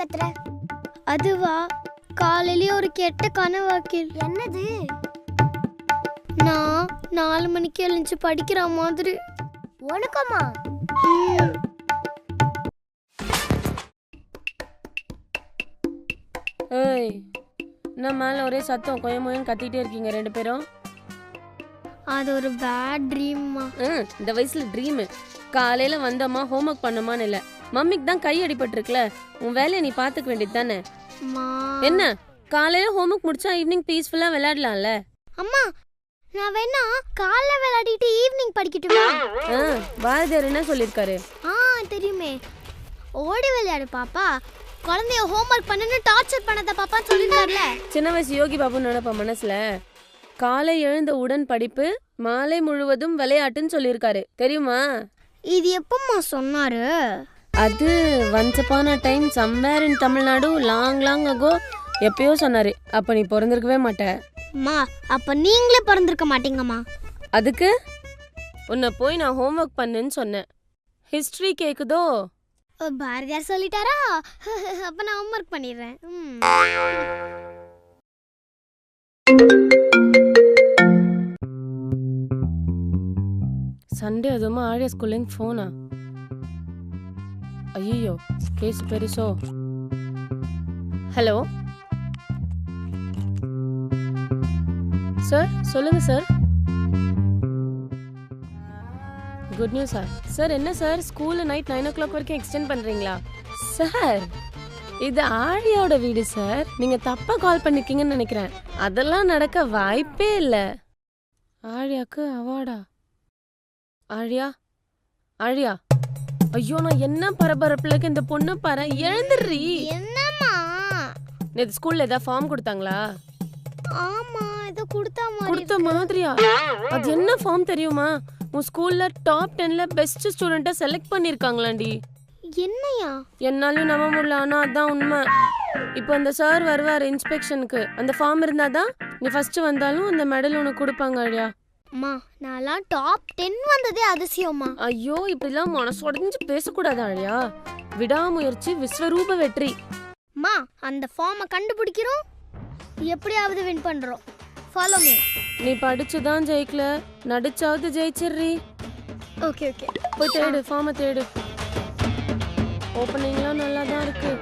கத்துற அதுவா? காலையிலேயே ஒரு கெட்ட கனவாக்கில் என்னது? நான் நாலு மணிக்கு எழுந்து படிக்கிற மாதிரி. உனக்கம்மா ஏய் என்ன மேலே ஒரே சத்தம் கொயமோயும் கத்திட்டே இருக்கீங்க ரெண்டு பேரும். அது ஒரு பேட் ட்ரீம்மா இந்த வயசுல ட்ரீமு காலையில வந்தோமா ஹோம்ஒர்க் பண்ணோமான்னு இல்லை. மம்மிக்கு தான் கை அடிபட்டிருக்குல உன் வேலையை நீ பார்த்துக்க வேண்டியது தானே? என்ன? காலையில ஹோம்ஒர்க் முடிச்சா ஈவினிங் பீஸ்ஃபுல்லாக விளையாடலாம்ல? அம்மா நான் வேணா காலைல விளையாடிட்டு ஈவினிங் படிக்கட்டுமா? ஆ பாரதியார் என்ன சொல்லியிருக்காரு? ஆ தெரியுமே. ஓடி விளையாடு பாப்பா. குழந்தைய ஹோம்ஒர்க் பண்ணுன்னு டார்ச்சர் பண்ணத பாப்பா சொல்லிருக்காருல சின்ன வயசு யோகி பாபு நினைப்ப மனசுல? காலை எழுந்த உடன் படிப்பு மாலை முழுவதும் விளையாட்டுன்னு சொல்லியிருக்காரு. தெரியுமா? இது எப்பம்மா சொன்னாரு? அது once upon a time somewhere in Tamil Nadu long long ago எப்பயோ சொன்னாரு. அப்ப நீ பிறந்திருக்கவே மாட்ட. அம்மா அப்ப நீங்களே பிறந்திருக்க மாட்டீங்கம்மா. அதுக்கு? உன்னை போய் நான் ஹோம்ஒர்க் பண்ணுன்னு சொன்னேன். ஹிஸ்டரி கேக்குதோ? பாரதியார் சொல்லிட்டாரா? அப்ப நான் ஹோம்ஒர்க் பண்ணிடுறேன். சண்டே அதுவுமா ஆழியா ஸ்கூல்லேருந்து ஃபோனா ஐயோ கேஸ் பெருசோ ஹலோ சார் சொல்லுங்க sir good news sir sir என்ன சார் ஸ்கூலில் நைட் நைன் ஓ கிளாக் வரைக்கும் எக்ஸ்டெண்ட் பண்ணுறீங்களா சார் இது ஆழியோட வீடு சார் நீங்கள் தப்பாக கால் பண்ணிருக்கீங்கன்னு நினைக்கிறேன். அதெல்லாம் நடக்க வாய்ப்பே இல்லை. ஆழியாக்கு அவார்டா. ஆழியா? ஆழியா? ஐயோ நான் என்ன பரபரப்புலக்கு இந்த பொண்ணு பாரு எழுந்துடுறி. என்னம்மா? நேத்து ஸ்கூல்ல ஏதாவது ஃபார்ம் கொடுத்தாங்களா? ஆமா ஏதோ கொடுத்தா மாதிரி கொடுத்த மாதிரியா? அது என்ன ஃபார்ம் தெரியுமா? உன் ஸ்கூல்ல டாப் டென்ல பெஸ்ட் ஸ்டூடெண்ட்டை செலக்ட் பண்ணிருக்காங்களாண்டி. என்னையா என்னாலையும் நம்ப முடியல ஆனா அதான் உண்மை. இப்போ அந்த சார் வருவார் இன்ஸ்பெக்ஷனுக்கு அந்த ஃபார்ம் இருந்தாதான் நீ ஃபர்ஸ்ட் வந்தாலும் அந்த மெடல் உனக்கு கொடுப்பாங்க ஆழியா. அம்மா நான்லாம் டாப் டென் வந்ததே அதிசயம்மா. ஐயோ இப்படிலாம் மனசு உடஞ்சு பேசக்கூடாது ஆழியா. விடாமுயற்சி விஸ்வரூப வெற்றி. அம்மா அந்த ஃபார்மை கண்டுபிடிக்கிறோம். எப்படியாவது வின் பண்றோம். ஃபாலோ மீ நீ படிச்சுதான் ஜெயிக்கல. நடிச்சாவது ஜெயிச்சிடுறி. ஓகே ஓகே போய் தேடு ஃபார்மை தேடு. ஓப்பனிங்லாம் நல்லா தான் இருக்கு.